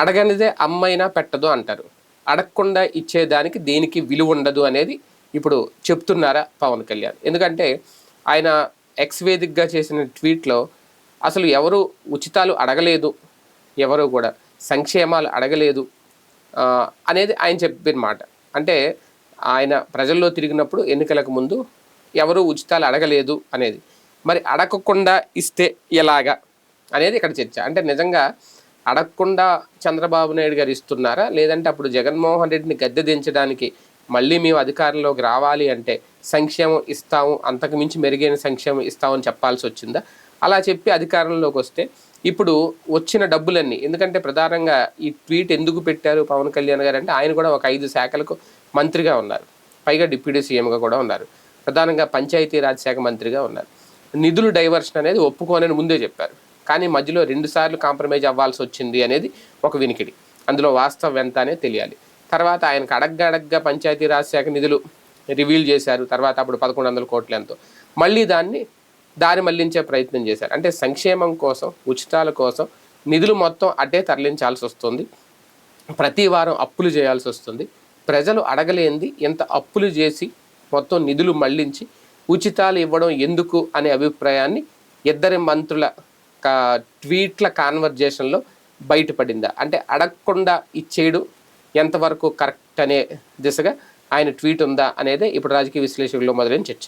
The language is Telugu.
అడగనిదే అమ్మైనా పెట్టదు అంటారు. అడగకుండా ఇచ్చేదానికి దేనికి విలువ ఉండదు అనేది ఇప్పుడు చెప్తున్నారా పవన్ కళ్యాణ్. ఎందుకంటే ఆయన ఎక్స్ వేదికగా చేసిన ట్వీట్లో అసలు ఎవరు ఉచితాలు అడగలేదు ఎవరు కూడా సంక్షేమాలు అడగలేదు అనేది ఆయన చెప్పిన మాట. అంటే ఆయన ప్రజల్లో తిరిగినప్పుడు ఎన్నికలకు ముందు ఎవరు ఉచితాలు అడగలేదు అనేది. మరి అడగకుండా ఇస్తే ఎలాగా అనేది ఇక్కడ చర్చ. అంటే నిజంగా అడగకుండా చంద్రబాబు నాయుడు గారు ఇస్తున్నారా? లేదంటే అప్పుడు జగన్మోహన్ రెడ్డిని గద్దె దించడానికి మళ్ళీ మేము అధికారంలోకి రావాలి అంటే సంక్షేమం ఇస్తాము అంతకు మించి మెరుగైన సంక్షేమం ఇస్తామని చెప్పాల్సి వచ్చిందా? అలా చెప్పి అధికారంలోకి వస్తే ఇప్పుడు వచ్చిన డబ్బులన్నీ ఎందుకంటే ప్రధానంగా ఈ ట్వీట్ ఎందుకు పెట్టారు పవన్ కళ్యాణ్ గారు అంటే ఆయన కూడా ఒక ఐదు శాఖలకు మంత్రిగా ఉన్నారు. పైగా డిప్యూటీ సీఎంగా కూడా ఉన్నారు. ప్రధానంగా పంచాయతీరాజ్ శాఖ మంత్రిగా ఉన్నారు. నిధులు డైవర్షన్ అనేది ఒప్పుకోనని ముందే చెప్పారు. కానీ మధ్యలో రెండుసార్లు కాంప్రమైజ్ అవ్వాల్సి వచ్చింది అనేది ఒక వినికిడి. అందులో వాస్తవం ఎంత అనేది తెలియాలి. తర్వాత ఆయనకు అడగ్గా అడగ్గా పంచాయతీరాజ్ శాఖ నిధులు రివీల్ చేశారు. తర్వాత అప్పుడు పదకొండు వందల కోట్ల ఎంతో. మళ్ళీ దాన్ని దారి మళ్ళించే ప్రయత్నం చేశారు. అంటే సంక్షేమం కోసం ఉచితాల కోసం నిధులు మొత్తం అడ్డే తరలించాల్సి వస్తుంది. ప్రతి వారం అప్పులు చేయాల్సి వస్తుంది. ప్రజలు అడగలేంది ఎంత అప్పులు చేసి మొత్తం నిధులు మళ్ళించి ఉచితాలు ఇవ్వడం ఎందుకు అనే అభిప్రాయాన్ని ఇద్దరి మంత్రుల ట్వీట్ల కాన్వర్జేషన్లో బయటపడిందా. అంటే అడగకుండా ఇచ్చేయడు ఎంతవరకు కరెక్ట్ అనే దిశగా ఆయన ట్వీట్ ఉందా అనేది ఇప్పుడు రాజకీయ విశ్లేషకుల్లో మొదలైన చర్చ.